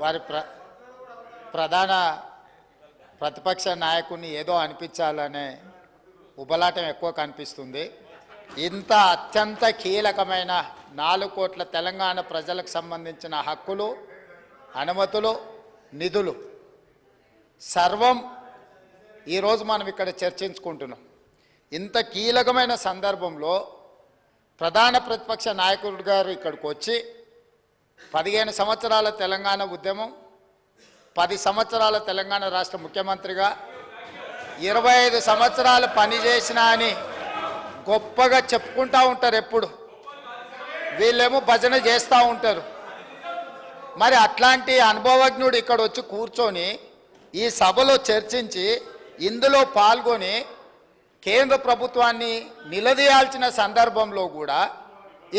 వారి ప్ర ప్రధాన ప్రతిపక్ష నాయకుడిని ఏదో అనిపించాలనే ఉబలాటం ఎక్కువ కనిపిస్తుంది. ఇంత అత్యంత కీలకమైన నాలుగు కోట్ల తెలంగాణ ప్రజలకు సంబంధించిన హక్కులు అనుమతులు నిధులు. సర్వం ఈరోజు మనం ఇక్కడ చర్చించుకుంటున్నాం. ఇంత కీలకమైన సందర్భంలో ప్రధాన ప్రతిపక్ష నాయకుడు గారు ఇక్కడికి వచ్చి పదిహేను సంవత్సరాల తెలంగాణ ఉద్యమం పది సంవత్సరాల తెలంగాణ రాష్ట్ర ముఖ్యమంత్రిగా ఇరవై ఐదు సంవత్సరాలు పనిచేసిన అని గొప్పగా చెప్పుకుంటూ ఉంటారు ఎప్పుడు. వీళ్ళేమో భజన చేస్తూ ఉంటారు. మరి అట్లాంటి అనుభవజ్ఞుడు ఇక్కడ వచ్చి కూర్చొని ఈ సభలో చర్చించి ఇందులో పాల్గొని కేంద్ర ప్రభుత్వాన్ని నిలదీయాల్సిన సందర్భంలో కూడా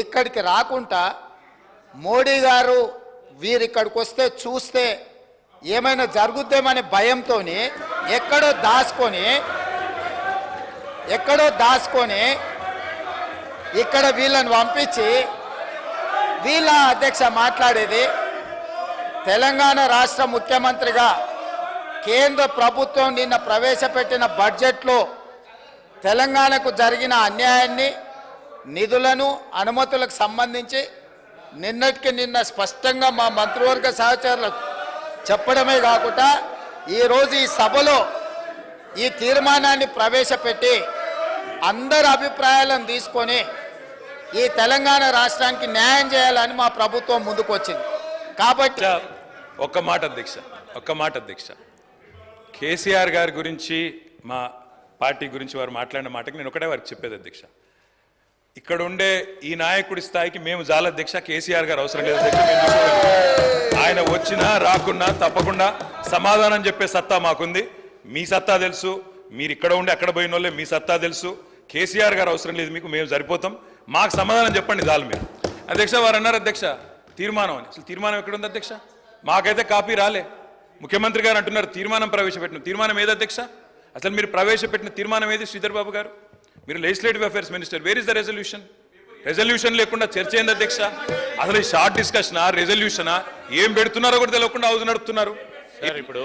ఇక్కడికి రాకుండా మోడీ గారు వీరిక్కడికి వస్తే చూస్తే ఏమైనా జరుగుద్దేమనే భయంతో ఎక్కడో దాచుకొని ఎక్కడో దాచుకొని ఇక్కడ వీళ్ళని పంపించి వీళ్ళ అధ్యక్ష మాట్లాడేది తెలంగాణ రాష్ట్ర ముఖ్యమంత్రిగా కేంద్ర ప్రభుత్వం నిన్న ప్రవేశపెట్టిన బడ్జెట్లో తెలంగాణకు జరిగిన అన్యాయాన్ని నిధులను అనుమతులకు సంబంధించి నిన్నటికి నిన్న స్పష్టంగా మా మంత్రివర్గ సహచరులకు చెప్పడమే కాకుండా ఈరోజు ఈ సభలో ఈ తీర్మానాన్ని ప్రవేశపెట్టి అందరి అభిప్రాయాలను తీసుకొని ఈ తెలంగాణ రాష్ట్రానికి న్యాయం చేయాలని మా ప్రభుత్వం ముందుకొచ్చింది. కాబట్టి ఒక ఒక్క మాట అధ్యక్ష ఒక్క మాట అధ్యక్ష. కేసీఆర్ గారి గురించి మా పార్టీ గురించి వారు మాట్లాడిన మాటకి నేను ఒకటే వారికి చెప్పేది అధ్యక్ష. ఇక్కడ ఉండే ఈ నాయకుడి స్థాయికి మేము జాల దీక్ష కేసీఆర్ గారు అవసరం లేదు. ఆయన వచ్చినా రాకున్నా తప్పకుండా సమాధానం చెప్పే సత్తా మాకుంది. మీ సత్తా తెలుసు. మీరు ఇక్కడ ఉండి అక్కడ పోయిన వాళ్ళే మీ సత్తా తెలుసు. కేసీఆర్ గారు అవసరం లేదు మీకు మేము సరిపోతాం. మాకు సమాధానం చెప్పండి జాలు మీరు అధ్యక్ష వారు అన్నారు అధ్యక్ష తీర్మానం అని. అసలు తీర్మానం ఎక్కడుంది అధ్యక్ష? మాకైతే కాపీ రాలే. ముఖ్యమంత్రి గారు అంటున్నారు తీర్మానం ప్రవేశపెట్టిన తీర్మానం ఏది అధ్యక్ష? అసలు మీరు ప్రవేశపెట్టిన తీర్మానం ఏది శ్రీధర్ బాబు గారు? మీరు legislative affairs minister where is the resolution resolution లేకుండా చర్చ ఏంది అధ్యక్ష? అసలు ఈ షార్ట్ డిస్కషనా రెజల్యూషనా ఏం పెడుతున్నారో కూడా తెలియకుండా హౌస్ నడుపుతున్నారు. సార్ ఇప్పుడు